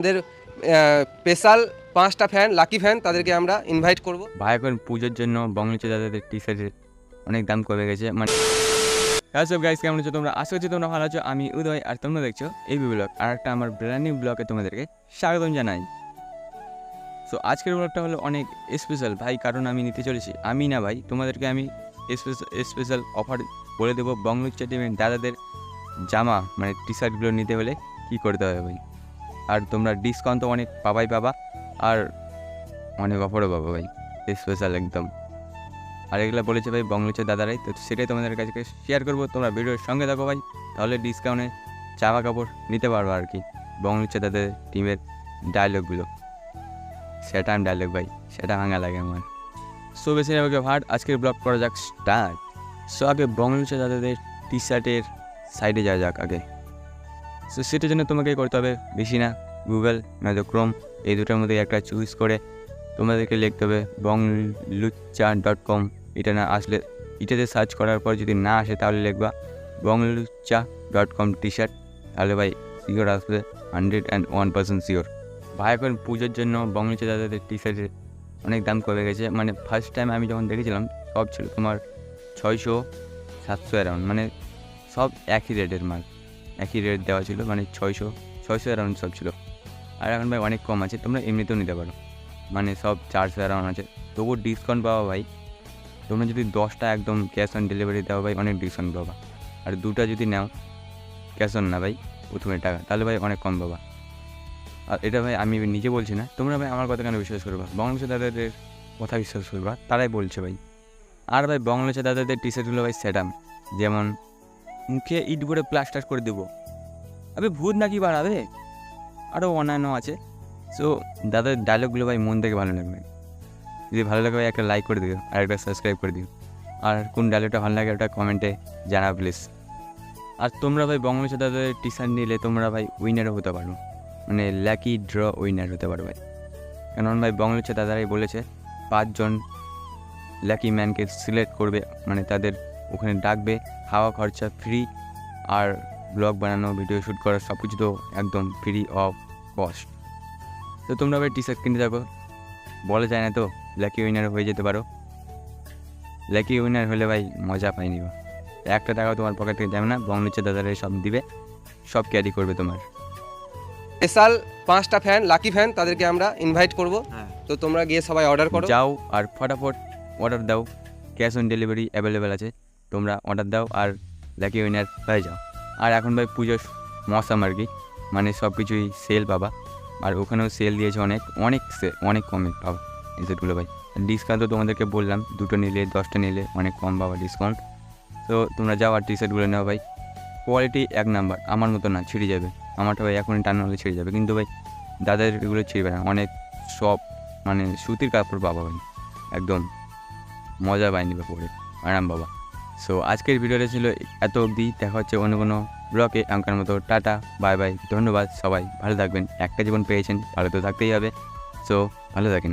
আমাদের স্পেশাল পাঁচটা fan lucky fan তাদেরকে আমরা ইনভাইট করব। ভাই, এখন পুজোর জন্য বঙ্গলিচ দাদাদের টি শার্টের অনেক দাম কমে গেছে মানে হ্যাঁ সব গাইস কেমন আছো তোমরা? আশা করছি তোমরা ভালো আছো। আমি উদয়, আর তোমরা দেখছ এই ব্লগ আর একটা আমার ব্র্যান্ড নিউ ব্লগে তোমাদেরকে স্বাগতম জানাই। সো আজকের ব্লগটা হলো অনেক স্পেশাল ভাই, কারণ আমি নিতে চলেছি। আমি না, ভাই, তোমাদেরকে আমি স্পেশাল অফার বলে দেবো বঙ্গলুচ্চা টিমের দাদাদের জামা মানে টি শার্টগুলো নিতে হলে কী করতে হবে, ভাই? আর তোমরা ডিসকাউন্ট তো অনেক পাবাই পাবা। আর অনেক অফারও পাবা ভাই স্পেশাল একদম। আর এগুলো বলেছে ভাই বংলুচের দাদারাই, তো সেটাই তোমাদের কাছে শেয়ার করব। তোমরা ভিডিওর সঙ্গে থাকো ভাই, তাহলে ডিসকাউন্টে জামা কাপড় নিতে পারব আর কি, বংলুচের দাদের টিমের ডায়লগগুলো সেটা আমি ডায়লগ ভাই, সেটা ভাঙা লাগে আমার। সো বেশি আমাকে ভাট, আজকের ব্লগ করা যাক স্টার্ট সো আগে বংলুচের দাদাদের টি শার্টের সাইডে যাওয়া যাক আগে। সো সেটার জন্য তোমাকে করতে হবে বেশি না গুগল, নয়তো ক্রোম, এই দুটোর মধ্যে একটা চুজ করে তোমাদেরকে লিখতে হবে বংলুচা ডট কম এটা না আসলে, এটাতে সার্চ করার পর যদি না আসে তাহলে লিখবা বংলুচা ডট কম টি শার্ট তাহলে ভাই শিওর আসবে hundred and one percent sure ভাই, এখন পুজোর জন্য বংলুচা দাদাদের টি শার্টের অনেক দাম কমে গেছে মানে ফার্স্ট টাইম আমি যখন দেখেছিলাম, সব ছিল তোমার ছয়শো সাতশো অ্যারাউন্ড মানে সব একই রেটের মাল একই রেট দেওয়া ছিল মানে ছয়শো ছয়শো অ্যারাউন্ড সব ছিল। আর এখন ভাই অনেক কম আছে, তোমরা এমনিতেও নিতে পারো। মানে সব চারশো অ্যারাউন্ড আছে। তবুও ডিসকাউন্ট পাওয়া ভাই, তোমরা যদি দশটা একদম ক্যাশ অন ডেলিভারি দেওয়া ভাই, অনেক ডিসকাউন্ট পাবা। আর দুটা যদি নাও ক্যাশ অন না ভাই, প্রথমে টাকা, তাহলে ভাই অনেক কম পাবা। আর এটা ভাই আমি নিজে বলছি না, তোমরা ভাই আমার কথা কেন বিশ্বাস করবা। বাংলাদেশের দাদাদের কথা বিশ্বাস করবা, তারাই বলছে ভাই। আর ভাই বাংলাদেশের দাদাদের টি শার্টগুলো ভাই সেটাম যেমন মুখে ইট ভরে প্লাস্টার করে দেবো। আবে, ভূত নাকি বাড়াবে আরও অন্যান্য আছে। সো দাদার ডায়লগগুলো ভাই মন থেকে ভালো লাগবে। যদি ভালো লাগে ভাই, একটা লাইক করে দিও, আর একটা সাবস্ক্রাইব করে দিও। আর কোন ডায়লগটা ভালো লাগে, ওটা কমেন্টে জানা প্লিজ আর তোমরা ভাই বাংলাদেশে দাদার টি শার্ট নিলে তোমরা ভাই উইনারও হতে পারো। মানে ল্যাকি ড্র উইনার হতে পারো ভাই। কারণ ভাই বাংলাদেশে দাদারাই বলেছে, পাঁচজন ল্যাকি ম্যানকে সিলেক্ট করবে মানে তাদের ওখানে ডাকবে খাওয়া খরচা ফ্রি আর ব্লগ বানানো ভিডিও শ্যুট করা সব কিছু তো একদম ফ্রি অফ কস্ট তো তোমরা ভাই টি শার্ট কিনতে থাকো। বলা যায় না তো লাকি উইনার হয়ে যেতে পারো। লাকি উইনার হলে ভাই মজা পাইনি বা একটা টাকা তোমার পকেট থেকে যাবে না বংলুচ্ছে দাদারা সব দিবে সব ক্যারি করবে তোমার। স্পেশাল পাঁচটা ফ্যান লাকি ফ্যান তাদেরকে আমরা ইনভাইট করব। হ্যাঁ। তো তোমরা গিয়ে সবাই অর্ডার করো। যাও আর ফটাফট অর্ডার দাও। ক্যাশ অন ডেলিভারি অ্যাভেলেবেল আছে। তোমরা অর্ডার দাও আর লাকি উইনার হয়ে যাও। আর এখন ভাই পুজোর মৌসাম আর কি। মানে সব কিছুই সেল পাবা। আর ওখানেও সেল দিয়েছে অনেক অনেক অনেক কমে পাবা এই সেটগুলো ভাই। ডিসকাউন্ট তো তোমাদেরকে বললাম, দুটো নিলে, দশটা নিলে অনেক কম পাবা ডিসকাউন্ট তো তোমরা যাও আর টি শার্টগুলো নাও ভাই। কোয়ালিটি এক নাম্বার আমার মতো না, ছিঁড়ে যাবে। আমারটা ভাই এখনই টান হলে ছিঁড়ে যাবে। কিন্তু ভাই দাদার এগুলো ছিঁড়বে না, অনেক সব মানে সুতির কাপড় পাবা ভাই। একদম মজা পাইনি বা পরে, আরাম বাবা সো আজকের ভিডিওটা ছিল এত অবধি। দেখা হচ্ছে অন্য কোনো ব্লকে এমকার মতো টাটা বাই বাই ধন্যবাদ সবাই। ভালো থাকবেন। একটা জীবন পেয়েছেন, ভালো তো থাকতেই হবে। সো ভালো থাকেন।